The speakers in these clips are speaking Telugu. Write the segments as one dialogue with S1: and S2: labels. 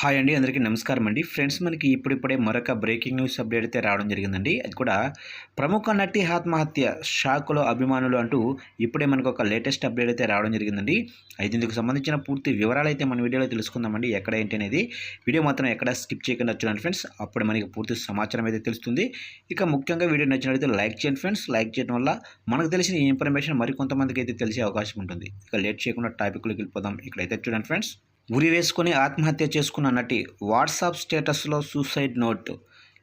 S1: హాయ్ అండి అందరికీ నమస్కారం అండి. ఫ్రెండ్స్ మనకి ఇప్పుడిప్పుడే మరొక బ్రేకింగ్ న్యూస్ అప్డేట్ అయితే రావడం జరిగిందండి. అది కూడా ప్రముఖ నటి ఆత్మహత్య షాకులో అభిమానులు అంటూ ఇప్పుడే మనకు ఒక లేటెస్ట్ అప్డేట్ అయితే రావడం జరిగిందండి. అయితే ఇందుకు సంబంధించిన పూర్తి వివరాలు అయితే మన వీడియోలో తెలుసుకుందామండి. ఎక్కడ ఏంటి అనేది వీడియో మాత్రం ఎక్కడ స్కిప్ చేయకుండా చూడండి ఫ్రెండ్స్. అప్పుడు మనకి పూర్తి సమాచారం అయితే తెలుస్తుంది. ఇక ముఖ్యంగా వీడియో నచ్చినట్లయితే లైక్ చేయండి ఫ్రెండ్స్. లైక్ చేయడం వల్ల మనకు తెలిసిన ఈ ఇన్ఫర్మేషన్ మరి కొంతమందికి అయితే తెలిసే అవకాశం ఉంటుంది. ఇక లేట్ చేయకుండా టాపిక్లోకి వెళ్ళిపోదాం. ఇక్కడైతే చూడండి ఫ్రెండ్స్. ఉరి వేసుకొని ఆత్మహత్య చేసుకున్న నటి వాట్సాప్ స్టేటస్లో సూసైడ్ నోట్.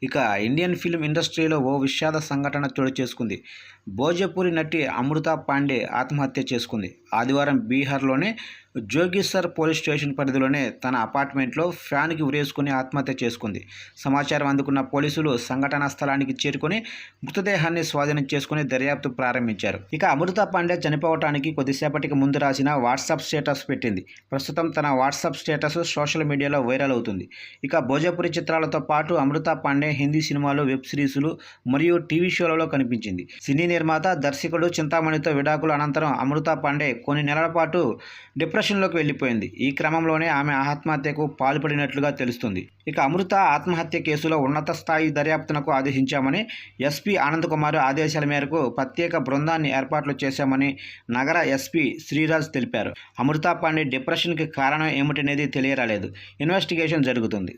S1: ఇక ఇండియన్ ఫిల్మ్ ఇండస్ట్రీలో ఓ విషాద సంఘటన చోటు చేసుకుంది. భోజపురి నటి అమృత పాండే ఆత్మహత్య చేసుకుంది. ఆదివారం బీహార్లోనే జోగిసర్ పోలీస్ స్టేషన్ పరిధిలోనే తన అపార్ట్మెంట్లో ఫ్యాన్కి ఉరేసుకుని ఆత్మహత్య చేసుకుంది. సమాచారం అందుకున్న పోలీసులు సంఘటనా స్థలానికి చేరుకొని మృతదేహాన్ని స్వాధీనం చేసుకుని దర్యాప్తు ప్రారంభించారు. ఇక అమృత పాండే చనిపోవటానికి కొద్దిసేపటికి ముందు రాసిన వాట్సాప్ స్టేటస్ పెట్టింది. ప్రస్తుతం తన WhatsApp status social media viral అవుతుంది. ఇక భోజపురి చిత్రాలతో పాటు అమృత పాండే హిందీ సినిమాలు వెబ్ సిరీస్లు మరియు టీవీ షోలలో కనిపించింది. సినీ నిర్మాత దర్శకుడు చింతామణితో విడాకుల అనంతరం అమృత పాండే కొన్ని నెలల పాటు డిప్రెషన్లోకి వెళ్ళిపోయింది. ఈ క్రమంలోనే ఆమె ఆత్మహత్యకు పాల్పడినట్లుగా తెలుస్తుంది. ఇక అమృత ఆత్మహత్య కేసులో ఉన్నత స్థాయి దర్యాప్తునకు ఆదేశించామని ఎస్పీ ఆనంద్ కుమార్ ఆదేశాల మేరకు ప్రత్యేక బృందాన్ని ఏర్పాట్లు చేశామని నగర ఎస్పీ శ్రీరాజ్ తెలిపారు. అమృత పాండే డిప్రెషన్కి కారణం ఏమిటనేది తెలియరాలేదు. ఇన్వెస్టిగేషన్ జరుగుతుంది.